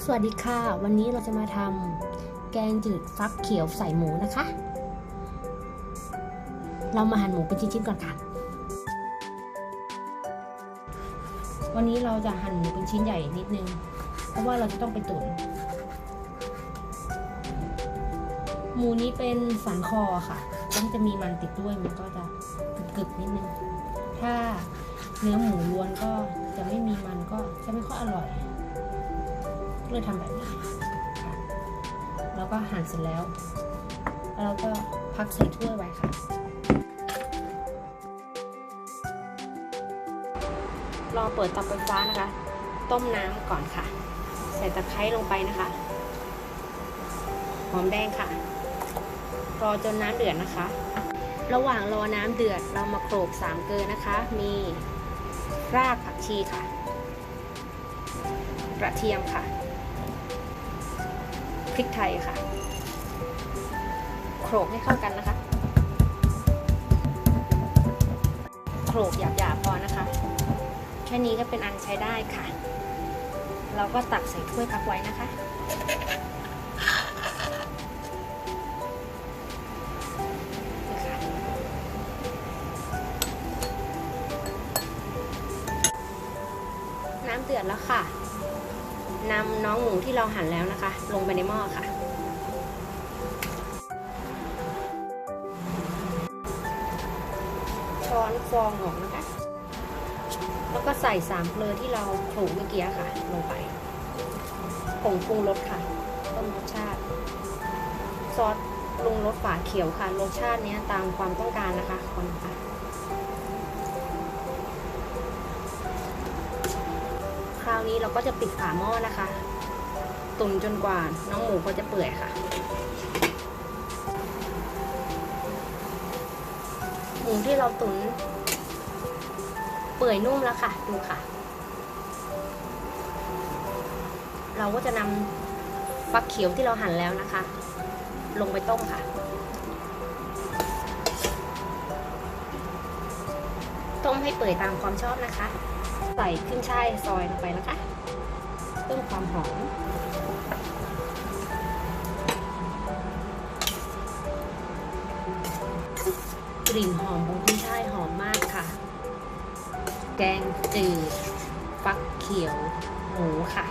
สวัสดีค่ะ วันนี้เราจะมาทำแกงจืดฟักเขียวใส่หมูนะคะ เรามาหั่นหมูเป็นชิ้นๆก่อนค่ะ วันนี้เราจะหั่นหมูเป็นชิ้นใหญ่นิดนึง เพราะว่าเราจะต้องไปตุ๋นหมูนี้เป็นสันคอค่ะต้องจะมีมันติดด้วยมันก็จะกรึบๆนิดนึง ถ้าเนื้อหมูล้วนก็จะไม่มีมันก็จะไม่ค่อยอร่อย ก็เลยทำแบบนี้แล้วก็หั่นเสร็จแล้ว แล้วเราก็พักใส่ถ้วยไว้ค่ะ รอเปิดเตาไฟฟ้านะคะ ต้มน้ำก่อนค่ะ ใส่ตะไคร้ลงไปนะคะ หอมแดงค่ะ รอจนน้ำเดือดนะคะ ระหว่างรอน้ำเดือดเรามาโขลกสามเกลือนะคะ มีรากผักชีค่ะ กระเทียมค่ะ พริกไทยค่ะ โขลกให้เข้ากันนะคะ โขลกหยาบๆพอนะคะ แค่นี้ก็เป็นอันใช้ได้ค่ะ เราก็ตักใส่ถ้วยพักไว้นะคะน้ำเดือดแล้วค่ะ นำน้องหมูที่เราหั่นแล้วนะคะ ลงไปในหม้อค่ะ ช้อนฟองออกนะคะ แล้วก็ใส่สามเกลือที่เราโขลกเมื่อกี้ค่ะ ลงไปผงปรุงรสค่ะต้มรสชาติ ซอสปรุงรสฝาเขียวค่ะ รสชาติเนี้ยตามความต้องการนะคะคนค่ะ วนี้เราก็จะปิดฝาหม้อนะคะ ตุนจนกว่าน้องหมูเขาจะเปื่อยค่ะ หมูที่เราตุนเปื่อยนุ่มแล้วค่ะ ดูค่ะ เราก็จะนำฟักเขียวที่เราหั่นแล้วนะคะ ลงไปต้มค่ะต้มให้เปื่อยตามความชอบนะคะ ใส่ขึ้นช่ายซอยลงไปนะคะเพิ่มความหอมกลิ่นหอมของขึ้นช่ายหอมมากค่ะ แกงจืดฟักเขียวหมูค่ะ